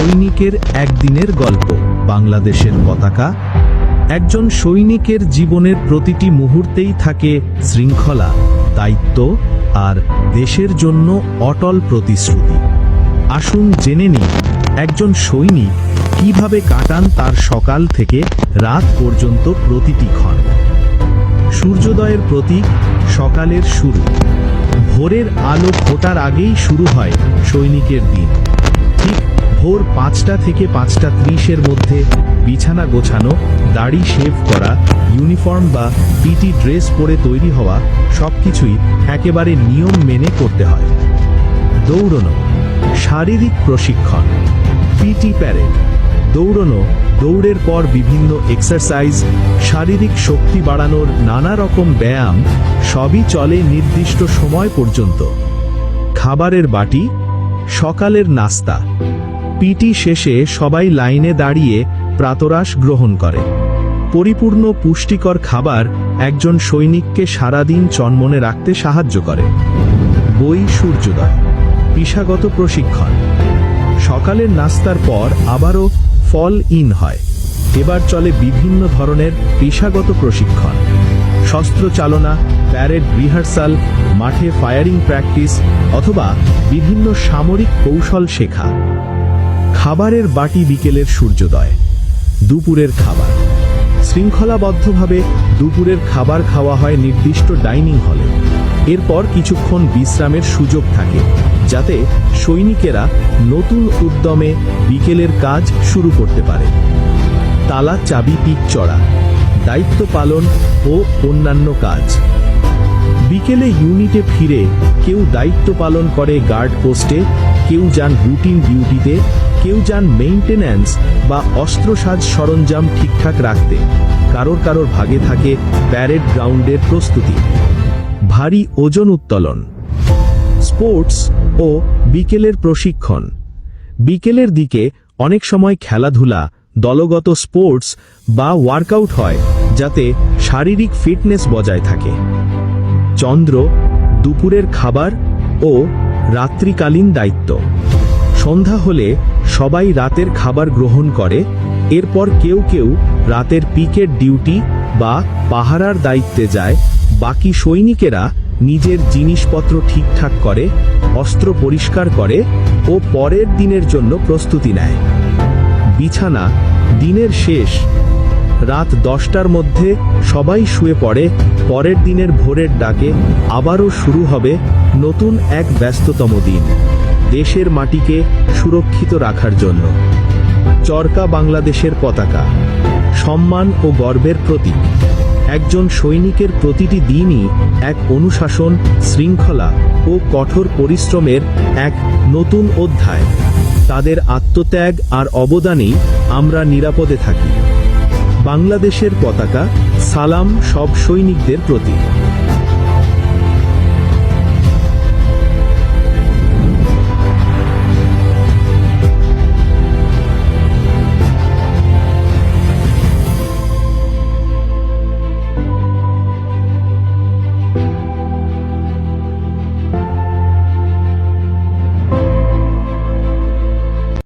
সৈনিকের একদিনের গল্প, বাংলাদেশের পতাকা। একজন সৈনিকের জীবনের প্রতিটি মুহূর্তেই থাকে শৃঙ্খলা, দায়িত্ব আর দেশের জন্য অটল প্রতিশ্রুতি। আসুন জেনে নিই, একজন সৈনিক কীভাবে কাটান তার সকাল থেকে রাত পর্যন্ত প্রতিটি ক্ষণ। সূর্যোদয়ের প্রতীক সকালের শুরু। ভোরের আলো ফোটার আগেই শুরু হয় সৈনিকের দিন। ঠিক ভোর পাঁচটা থেকে পাঁচটা ত্রিশের মধ্যে বিছানা গোছানো, দাড়ি শেভ করা, ইউনিফর্ম বা পিটি ড্রেস পরে তৈরি হওয়া সবকিছুই একেবারে নিয়ম মেনে করতে হয়। দৌড়নো, শারীরিক প্রশিক্ষণ, পিটি প্যারেড, দৌড়নো, দৌড়ের পর বিভিন্ন এক্সারসাইজ, শারীরিক শক্তি বাড়ানোর নানা রকম ব্যায়াম সবই চলে নির্দিষ্ট সময় পর্যন্ত। খাবারের বাটি সকালের নাস্তা। পিটি শেষে সবাই লাইনে দাঁড়িয়ে প্রাতরাশ গ্রহণ করে। পরিপূর্ণ পুষ্টিকর খাবার একজন সৈনিককে সারাদিন চনমনে রাখতে সাহায্য করে। বই সূর্যোদয়, পেশাগত প্রশিক্ষণ। সকালের নাস্তার পর আবারও ফল ইন হয়। এবার চলে বিভিন্ন ধরনের পেশাগত প্রশিক্ষণ। শস্ত্র চালনা, প্যারেড রিহার্সাল, মাঠে ফায়ারিং প্র্যাকটিস অথবা বিভিন্ন সামরিক কৌশল শেখা। খাবারের বাটি বিকেলের সূর্যোদয়, দুপুরের খাবার। শৃঙ্খলাবদ্ধভাবে দুপুরের খাবার খাওয়া হয় নির্দিষ্ট ডাইনিং হলে। এরপর কিছুক্ষণ বিশ্রামের সুযোগ থাকে, যাতে সৈনিকেরা নতুন উদ্যমে বিকেলের কাজ শুরু করতে পারে। তালা, চাবি, পিক চড়া। দায়িত্ব পালন ও অন্যান্য কাজ। বিকেলে ইউনিটে ফিরে কেউ দায়িত্ব পালন করে গার্ড পোস্টে, কেউ যান রুটিন ডিউটিতে, কেউ যান মেইনটেন্যান্স বা অস্ত্রসাজ সরঞ্জাম ঠিকঠাক রাখতে। কারোর কারোর ভাগে থাকে প্যারেড গ্রাউন্ডের প্রস্তুতি। ভারী ওজন উত্তোলন। স্পোর্টস ও বিকেলের প্রশিক্ষণ। বিকেলের দিকে অনেক সময় খেলাধুলা দলগত স্পোর্টস বা ওয়ার্কআউট হয়, যাতে শারীরিক ফিটনেস বজায় থাকে। চন্দ্র, দুপুরের খাবার ও রাত্রিকালীন দায়িত্ব। সন্ধ্যা হলে সবাই রাতের খাবার গ্রহণ করে, এরপর কেউ কেউ রাতের পিকেট ডিউটি বা পাহারার দায়িত্বে যায়, বাকি সৈনিকেরা নিজের জিনিসপত্র ঠিকঠাক করে, অস্ত্র পরিষ্কার করে ও পরের দিনের জন্য প্রস্তুতি নেয়। বিছানা, দিনের শেষ। রাত দশটার মধ্যে সবাই শুয়ে পড়ে, পরের দিনের ভোরের ডাকে আবারও শুরু হবে নতুন এক ব্যস্ততম দিন, দেশের মাটিকে সুরক্ষিত রাখার জন্য। চরকা বাংলাদেশের পতাকা, সম্মান ও গর্বের প্রতীক। একজন সৈনিকের প্রতিটি দিনই এক অনুশাসন, শৃঙ্খলা ও কঠোর পরিশ্রমের এক নতুন অধ্যায়। তাদের আত্মত্যাগ আর অবদানেই আমরা নিরাপদে থাকি। বাংলাদেশের পতাকা সালাম সব সৈনিকদের প্রতি